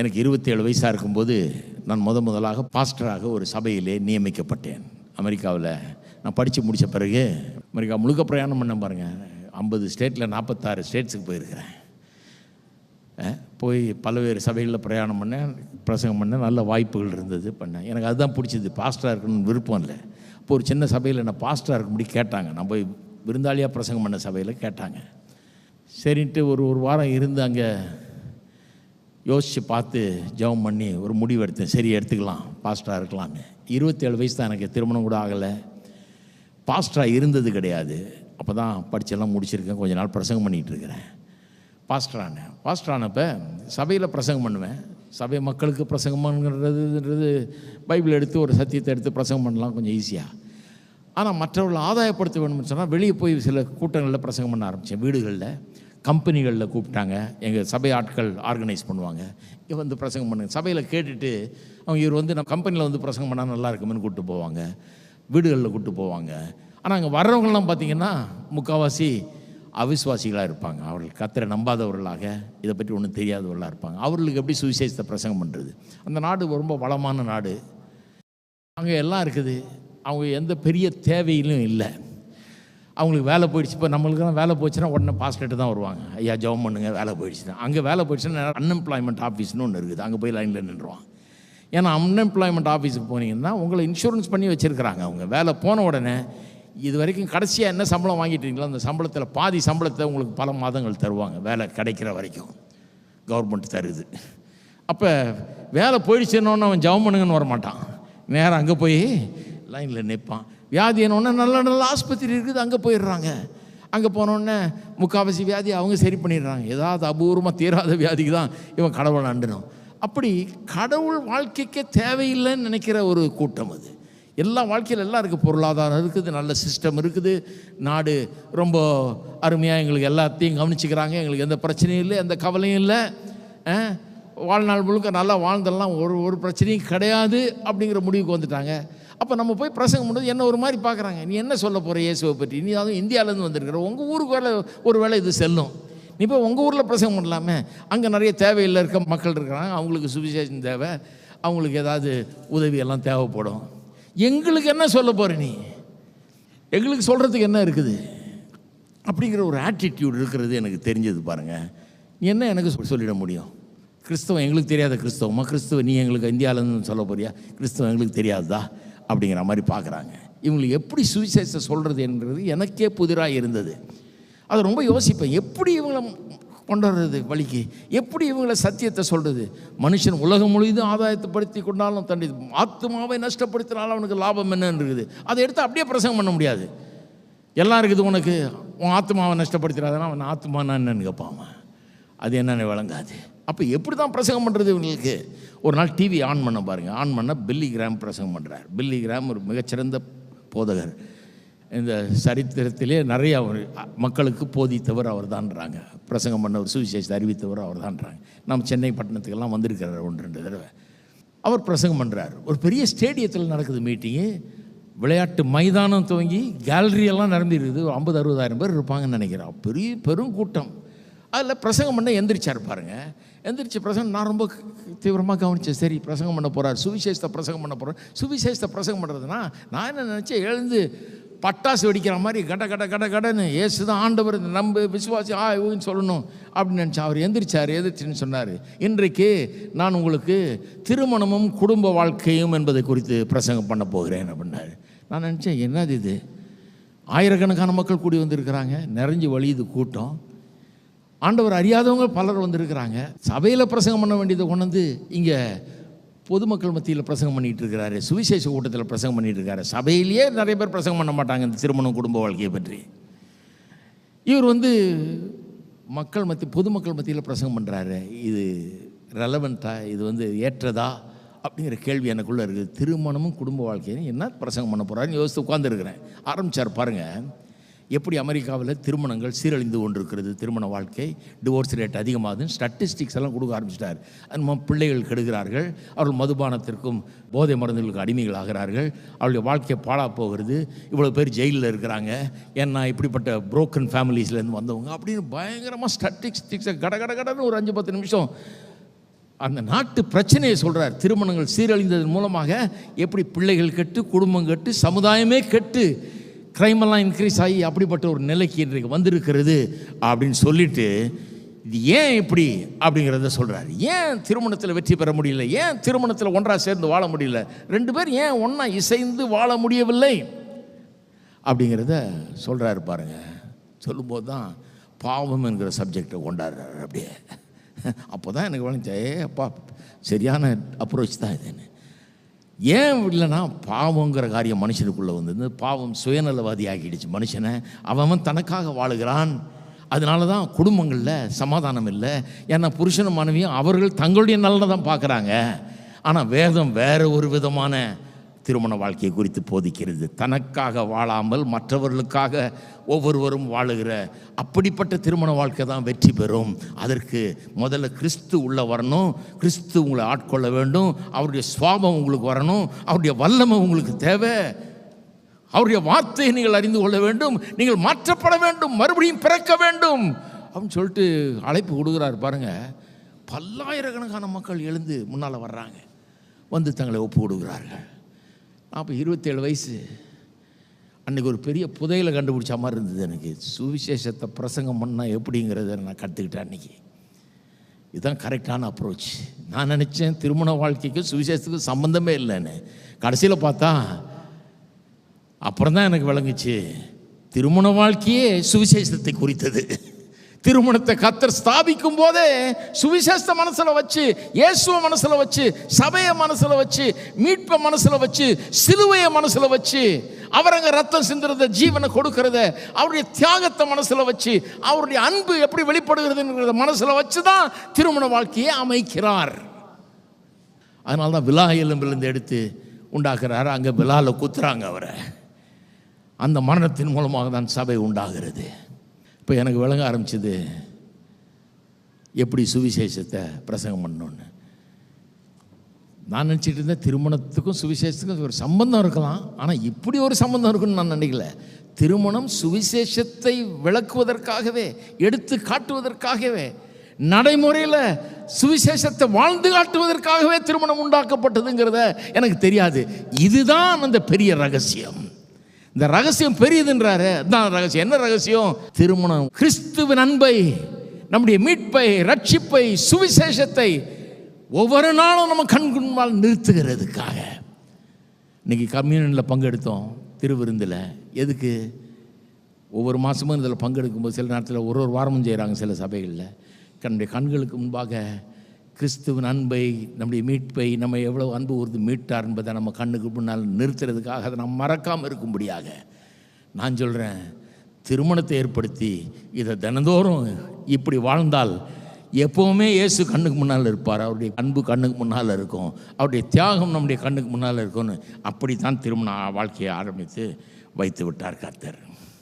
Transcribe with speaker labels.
Speaker 1: எனக்கு இருபத்தேழு வயசாக இருக்கும்போது நான் முத முதலாக பாஸ்டராக ஒரு சபையிலே நியமிக்கப்பட்டேன். அமெரிக்காவில் நான் படித்து முடித்த பிறகு அமெரிக்கா முழுக்க பிரயாணம் பண்ண பாருங்கள் ஐம்பது ஸ்டேட்டில் நாற்பத்தாறு ஸ்டேட்ஸுக்கு போயிருக்கிறேன். போய் பல்வேறு சபைகளில் பிரயாணம் பண்ணேன் பிரசங்கம் பண்ணேன் நல்ல வாய்ப்புகள் இருந்தது பண்ணேன். எனக்கு அதுதான் பிடிச்சது. பாஸ்டராக இருக்கணும்னு விருப்பம் இல்லை. இப்போ ஒரு சின்ன சபையில் நான் பாஸ்டராக இருக்கும்படி கேட்டாங்க. நான் போய் விருந்தாளியாக பிரசங்கம் பண்ண சபையில் கேட்டாங்க. சரின்ட்டு ஒரு ஒரு வாரம் இருந்து அங்கே யோசித்து பார்த்து ஜெபம் பண்ணி ஒரு முடிவு எடுத்தேன். சரி எடுத்துக்கலாம். பாஸ்டராக இருக்கலாமே இருபத்தேழு வயசு தான் எனக்கு திருமணம் கூட ஆகலை. பாஸ்டராக இருந்தது கிடையாது. அப்போ தான் படிச்செல்லாம் முடிச்சிருக்கேன். கொஞ்ச நாள் பிரசங்கம் பண்ணிகிட்டு இருக்கிறேன். பாஸ்டர் ஆனேன் சபையில் பிரசங்கம் பண்ணுவேன். சபை மக்களுக்கு பிரசங்கம் பண்ணுறதுன்றது பைபிள் எடுத்து ஒரு சத்தியத்தை எடுத்து பிரசங்கம் பண்ணலாம். கொஞ்சம் ஈஸியாக ஆனால் மற்றவர்களை ஆதாயப்படுத்த வேணும்னு சொன்னால் வெளியே போய் சில கூட்டங்களில் பிரசங்கம் பண்ண ஆரம்பித்தேன் வீடுகளில். கம்பெனிகளில் கூப்பிட்டாங்க. எங்கள் சபை ஆட்கள் ஆர்கனைஸ் பண்ணுவாங்க. இங்கே வந்து பிரசங்கம் பண்ணுங்க. சபையில் கேட்டுட்டு அவங்க இவர் வந்து நம்ம கம்பெனியில் வந்து பிரசங்கம் பண்ணால் நல்லா இருக்குமென்னு கூப்பிட்டு போவாங்க. வீடுகளில் கூப்பிட்டு போவாங்க. ஆனால் அங்கே வர்றவங்களாம் பார்த்தீங்கன்னா முக்கால்வாசி அவிஸ்வாசிகளாக இருப்பாங்க. அவர்கள் கத்தரை நம்பாதவர்களாக இதை பற்றி ஒன்றும் தெரியாதவர்களாக இருப்பாங்க. அவர்களுக்கு எப்படி சுவிசேஷத்தை பிரசங்கம் பண்ணுறது அந்த நாடு ரொம்ப வளமான நாடு. அங்கே எல்லாம் இருக்குது. அவங்க எந்த பெரிய தேவையிலும் இல்லை. அவங்களுக்கு வேலை போயிடுச்சு. இப்போ நம்மளுக்கு தான் வேலை போச்சுன்னா உடனே பாஸ்லேட்டு தான் வருவாங்க. ஐயா ஜெபம் பண்ணுங்க வேலை போயிடுச்சுன்னா. அங்கே வேலை போயிடுச்சுன்னா அன்எம்ப்ளாய்மெண்ட் ஆஃபீஸ்னு ஒன்று இருக்குது. அங்கே போய் லைனில் நின்றுவாங்க ஏன்னா அன்எம்ப்ளாய்மெண்ட் ஆஃபீஸுக்கு போனீங்கன்னா உங்களை இன்சூரன்ஸ் பண்ணி வச்சுருக்கிறாங்க அவங்க. வேலை போன உடனே இது வரைக்கும் கடைசியாக என்ன சம்பளம் வாங்கிட்டீங்களோ அந்த சம்பளத்தில் பாதி சம்பளத்தை உங்களுக்கு பல மாதங்கள் தருவாங்க. வேலை கிடைக்கிற வரைக்கும். கவர்மெண்ட் தருது. அப்போ வேலை போயிடுச்சுன்னொன்னு அவன் ஜெபம் பண்ணுங்கன்னு வரமாட்டான். நேராக அங்கே போய் லைனில் நிற்பான் வியாதி என்னோடனே நல்ல நல்ல ஆஸ்பத்திரி இருக்குது அங்கே போயிடுறாங்க. அங்கே போனோடனே முக்காவாசி வியாதி அவங்க சரி பண்ணிடுறாங்க. ஏதாவது அபூர்வமாக தீராத வியாதிக்கு தான் இவன் கடவுளை அண்டணும் அப்படி கடவுள் வாழ்க்கைக்கே தேவையில்லைன்னு நினைக்கிற ஒரு கூட்டம் அது. எல்லா வாழ்க்கையில் எல்லாம் இருக்குது பொருளாதாரம் இருக்குது நல்ல சிஸ்டம் இருக்குது. நாடு ரொம்ப அருமையாக எங்களுக்கு எல்லாத்தையும் கவனிச்சுக்கிறாங்க. எங்களுக்கு எந்த பிரச்சனையும் இல்லை எந்த கவலையும் இல்லை. வாழ்நாள் முழுக்க நல்லா வாழ்ந்தெல்லாம் ஒரு ஒரு பிரச்சனையும் கிடையாது அப்படிங்கிற முடிவுக்கு வந்துட்டாங்க. அப்போ நம்ம போய் பிரசங்கம் பண்ணுறது என்ன ஒரு மாதிரி பார்க்குறாங்க? நீ என்ன சொல்ல போகிற இயேசுவை பற்றி நீ அதுவும் இந்தியாவிலேருந்து வந்திருக்கிற. உங்கள் ஊருக்கு வேலை ஒரு வேலை இது செல்லும். நீ போய் உங்கள் ஊரில் பிரசங்கம் பண்ணலாமே. அங்கே நிறைய தேவையில் இருக்க மக்கள் இருக்கிறாங்க. அவங்களுக்கு சுவிசேஷம் தேவை. அவங்களுக்கு ஏதாவது உதவி எல்லாம் தேவைப்படும். எங்களுக்கு என்ன சொல்ல போகிற நீ? எங்களுக்கு சொல்கிறதுக்கு என்ன இருக்குது? அப்படிங்கிற ஒரு ஆட்டிடியூட் இருக்கிறது எனக்கு தெரிஞ்சது பாருங்கள் நீ என்ன எனக்கு சொ- சொல்லிட முடியும்? கிறிஸ்தவம் எங்களுக்கு தெரியாத கிறிஸ்தவமா? கிறிஸ்தவ நீ எங்களுக்கு இந்தியாவிலேருந்து சொல்ல போறியா? கிறிஸ்தவம் எங்களுக்கு தெரியாதா அப்படிங்கிற மாதிரி பார்க்குறாங்க. இவங்களுக்கு எப்படி சுவிசேஷத்தை சொல்கிறது என்றது எனக்கே புதிராக இருந்தது. அதை ரொம்ப யோசிப்பேன். எப்படி இவங்களை கொண்டு வர்றது வழிக்கு? எப்படி இவங்களை சத்தியத்தை சொல்கிறது மனுஷன் உலகம் முழுவதும் ஆதாயத்தைப்படுத்தி கொண்டாலும் தண்டி ஆத்மாவை நஷ்டப்படுத்தினாலும் அவனுக்கு லாபம் என்னன்னு இருக்குது அதை எடுத்து அப்படியே பிரசங்கம் பண்ண முடியாது. எல்லாம் இருக்குது உனக்கு. உன் ஆத்மாவை நஷ்டப்படுத்திடாதனா அவன் ஆத்மானா என்னன்னு கேட்பான் அது என்னென்னு விளங்காது. அப்போ எப்படி தான் பிரசங்கம் பண்ணுறது இவங்களுக்கு? ஒரு நாள் டிவி ஆன் பண்ண பாருங்கள் ஆன் பண்ண பில்லி கிராம் பிரசங்கம் பண்ணுறார் பில்லி கிராம் ஒரு மிகச்சிறந்த போதகர். இந்த சரித்திரத்திலே நிறைய அவர் மக்களுக்கு போதித்தவர் அவர் தான்றாங்க பிரசங்கம் பண்ணவர் சுவிசேஷத்தை அறிவித்தவர் அவர் தான்றாங்க நம்ம சென்னை பட்டணத்துக்கெல்லாம் வந்திருக்கிறார் ஒன்று ரெண்டு தடவை. அவர் பிரசங்கம் பண்ணுறார் ஒரு பெரிய ஸ்டேடியத்தில் நடக்குது மீட்டிங்கு விளையாட்டு மைதானம் துவங்கி கேலரியெல்லாம் நிரம்பி இருக்குது ஒரு ஐம்பது அறுபதாயிரம் பேர் இருப்பாங்கன்னு நினைக்கிறான். பெரிய பெரும் கூட்டம். அதில் பிரசங்கம் பண்ண எந்திரிச்சார் பாருங்கள் எந்திரிச்சு பிரசங்கம் நான் ரொம்ப தீவிரமாக கவனிச்சேன். சரி பிரசங்கம் பண்ண போகிறார் சுவிசேஷத்தை பிரசங்கம் பண்ண போகிறார் சுவிசேஷத்தை பிரசங்கம் பண்ணுறதுனா நான் என்ன நினச்சேன் எழுந்து பட்டாசு வெடிக்கிற மாதிரி கட கட கட கடன்னு ஏசு தான் ஆண்டவர் நம்ப விசுவாசி ஆ இவன்னு சொல்லணும். அப்படின்னு நினச்சா அவர் எந்திரிச்சார் எதிர்ச்சின்னு சொன்னார். இன்றைக்கு நான் உங்களுக்கு திருமணமும் குடும்ப வாழ்க்கையும் என்பதை குறித்து பிரசங்கம் பண்ண போகிறேன் அப்படின்னாரு. நான் நினச்சேன் என்னது இது? ஆயிரக்கணக்கான மக்கள் கூடி வந்திருக்கிறாங்க. நிறைஞ்சு வழியுது கூட்டம். ஆண்டவர் அறியாதவங்க பலர் வந்திருக்கிறாங்க. சபையில் பிரசங்கம் பண்ண வேண்டியதை கொண்டு வந்து இங்கே பொதுமக்கள் மத்தியில் பிரசங்கம் பண்ணிட்டு இருக்கிறாரு. சுவிசேஷ கூட்டத்தில் பிரசங்கம் பண்ணிட்டு இருக்காரு. சபையிலேயே நிறைய பேர் பிரசங்கம் பண்ண மாட்டாங்க இந்த திருமணம் குடும்ப வாழ்க்கையை பற்றி. இவர் வந்து மக்கள் மத்தி பொதுமக்கள் மத்தியில் பிரசங்கம் பண்ணுறாரு இது ரெலவெண்ட்டா இது வந்து ஏற்றதா அப்படிங்கிற கேள்வி எனக்குள்ளே இருக்குது. திருமணமும் குடும்ப வாழ்க்கையும் என்ன பிரசங்கம் பண்ண போகிறாருன்னு யோசித்து உட்காந்துருக்கிறேன் ஆரம்பித்தார் பாருங்கள் எப்படி அமெரிக்காவில் திருமணங்கள் சீரழிந்து கொண்டிருக்கிறது திருமண வாழ்க்கை டிவோர்ஸ் ரேட் அதிகமாகுதுன்னு ஸ்டட்டிஸ்டிக்ஸ் எல்லாம் கொடுக்க ஆரம்பிச்சிட்டார். நம்ம பிள்ளைகள் கெடுகிறார்கள் அவர்கள் மதுபானத்திற்கும் போதை மருந்துகளுக்கு அடிமைகளாகிறார்கள் அவருடைய வாழ்க்கையை பாழாக போகிறது இவ்வளோ பேர் ஜெயிலில் இருக்கிறாங்க ஏன்னா இப்படிப்பட்ட புரோக்கன் ஃபேமிலிஸ்லேருந்து வந்தவங்க அப்படின்னு பயங்கரமாக ஸ்டட்டிஸ்டிக்ஸை கட கட கடன்னு ஒரு அஞ்சு பத்து நிமிஷம் அந்த நாட்டு பிரச்சனையை சொல்கிறார் திருமணங்கள் சீரழிந்ததன் மூலமாக எப்படி பிள்ளைகள் கெட்டு குடும்பம் கெட்டு சமுதாயமே கெட்டு க்ரைமெல்லாம் இன்க்ரீஸ் ஆகி அப்படிப்பட்ட ஒரு நிலைக்கு இன்றைக்கு வந்திருக்கிறது அப்படின்னு சொல்லிட்டு இது ஏன் இப்படி அப்படிங்கிறத சொல்கிறார் ஏன் திருமணத்தில் வெற்றி பெற முடியல? ஏன் திருமணத்தில் ஒன்றாக சேர்ந்து வாழ முடியல? ரெண்டு பேர் ஏன் ஒன்றா இசைந்து வாழ முடியவில்லை? அப்படிங்கிறத சொல்கிறாரு பாருங்க. சொல்லும்போது தான் பாவம் என்கிற சப்ஜெக்டை கொண்டாடுறாரு அப்படியே. அப்போ தான் எனக்கு விளைஞ்சே அப்பா சரியான அப்ரோச் தான் இதுன்னு ஏன் இல்லைன்னா பாவங்கிற காரியம் மனுஷனுக்குள்ளே வந்தது. பாவம் சுயநலவாதி ஆகிடுச்சு மனுஷனை. அவன் தனக்காக வாழுகிறான். அதனால தான் குடும்பங்களில் சமாதானம் இல்லை. ஏன்னா புருஷனும் மனைவியும் அவர்கள் தங்களுடைய நலனை தான் பார்க்குறாங்க. ஆனால் வேதம் வேறு ஒரு விதமான திருமண வாழ்க்கையை குறித்து போதிக்கிறது. தனக்காக வாழாமல் மற்றவர்களுக்காக ஒவ்வொருவரும் வாழுகிற அப்படிப்பட்ட திருமண வாழ்க்கை தான் வெற்றி பெறும். அதற்கு முதல்ல கிறிஸ்து உள்ளே வரணும். கிறிஸ்து உங்களை ஆட்கொள்ள வேண்டும். அவருடைய சுவாபம் உங்களுக்கு வரணும். அவருடைய வல்லமை உங்களுக்கு தேவை. அவருடைய வார்த்தையை நீங்கள் அறிந்து கொள்ள வேண்டும். நீங்கள் மாற்றப்பட வேண்டும். மறுபடியும் பிறக்க வேண்டும். அப்படின்னு சொல்லிட்டு அழைப்பு கொடுக்குறாரு பாருங்கள் பல்லாயிரக்கணக்கான மக்கள் எழுந்து முன்னால் வர்றாங்க. வந்து தங்களை ஒப்பு கொடுக்குறார்கள். அப்போ இருபத்தேழு வயசு. அன்றைக்கி ஒரு பெரிய புதையில கண்டுபிடிச்ச மாதிரி இருந்தது எனக்கு. சுவிசேஷத்தை பிரசங்கம் பண்ணால் எப்படிங்கிறத நான் கற்றுக்கிட்டேன் அன்றைக்கி இதுதான் கரெக்டான அப்ரோச் நான் நினச்சேன் திருமண வாழ்க்கைக்கும் சுவிசேஷத்துக்கும் சம்மந்தமே இல்லைன்னு. கடைசியில் பார்த்தா அப்புறம் தான் எனக்கு விளங்குச்சு. திருமண வாழ்க்கையே சுவிசேஷத்தை குறித்தது. திருமணத்தை கத்தர் ஸ்தாபிக்கும் போதே சுவிசேஷ மனசில் வச்சு இயேசுவ மனசில் வச்சு சபையை மனசில் வச்சு மீட்பை மனசில் வச்சு சிலுவையை மனசில் வச்சு அவரங்க ரத்தம் சிந்துறத ஜீவனை கொடுக்கறத அவருடைய தியாகத்தை மனசில் வச்சு அவருடைய அன்பு எப்படி வெளிப்படுகிறதுங்கிறத மனசில் வச்சு தான் திருமண வாழ்க்கையை அமைக்கிறார். அதனால தான் விலா எலும்பிலிருந்து எடுத்து உண்டாக்குறாரு. அங்கே விழாவில் குத்துறாங்க அவரை. அந்த மரணத்தின் மூலமாக தான் சபை உண்டாகிறது. இப்போ எனக்கு விளங்க ஆரம்பிச்சது எப்படி சுவிசேஷத்தை பிரசங்கம் பண்ணணுன்னு நான் நினச்சிட்டு இருந்தேன் திருமணத்துக்கும் சுவிசேஷத்துக்கும் ஒரு சம்பந்தம் இருக்கலாம். ஆனால் இப்படி ஒரு சம்பந்தம் இருக்குன்னு நான் நினைக்கல. திருமணம் சுவிசேஷத்தை விளக்குவதற்காகவே எடுத்து காட்டுவதற்காகவே நடைமுறையில் சுவிசேஷத்தை வாழ்ந்து காட்டுவதற்காகவே திருமணம் உண்டாக்கப்பட்டதுங்கிறத எனக்கு தெரியாது. இதுதான் அந்த பெரிய ரகசியம். இந்த ரகசியம் பெரியதுன்றாரு. அதுதான் ரகசியம். என்ன ரகசியம்? திருமணம். கிறிஸ்துவின் அன்பை நம்முடைய மீட்பை ரட்சிப்பை சுவிசேஷத்தை ஒவ்வொரு நாளும் நம்ம கண் நிறுத்துகிறதுக்காக. இன்னைக்கு கம்யூனியில் பங்கெடுத்தோம் திருவிருந்தில். எதுக்கு? ஒவ்வொரு மாதமும் இதில் பங்கெடுக்கும்போது சில நேரத்தில் ஒரு ஒரு வாரமும் செய்கிறாங்க சில சபைகளில். தன்னுடைய கண்களுக்கு முன்பாக கிறிஸ்துவின் அன்பை நம்முடைய மீட்பை நம்ம எவ்வளோ அன்பு ஊர்ந்து மீட்டார் என்பதை நம்ம கண்ணுக்கு முன்னால் நிறுத்துறதுக்காக அதை நம்ம மறக்காமல் இருக்கும்படியாக நான் சொல்கிறேன் திருமணத்தை ஏற்படுத்தி இதை தினந்தோறும் இப்படி வாழ்ந்தால் எப்போவுமே இயேசு கண்ணுக்கு முன்னால் இருப்பார். அவருடைய அன்பு கண்ணுக்கு முன்னால் இருக்கும். அவருடைய தியாகம் நம்முடைய கண்ணுக்கு முன்னால் இருக்கும்னு அப்படி தான் திருமண வாழ்க்கையை ஆரம்பித்து வைத்து விட்டார் கர்த்தர்.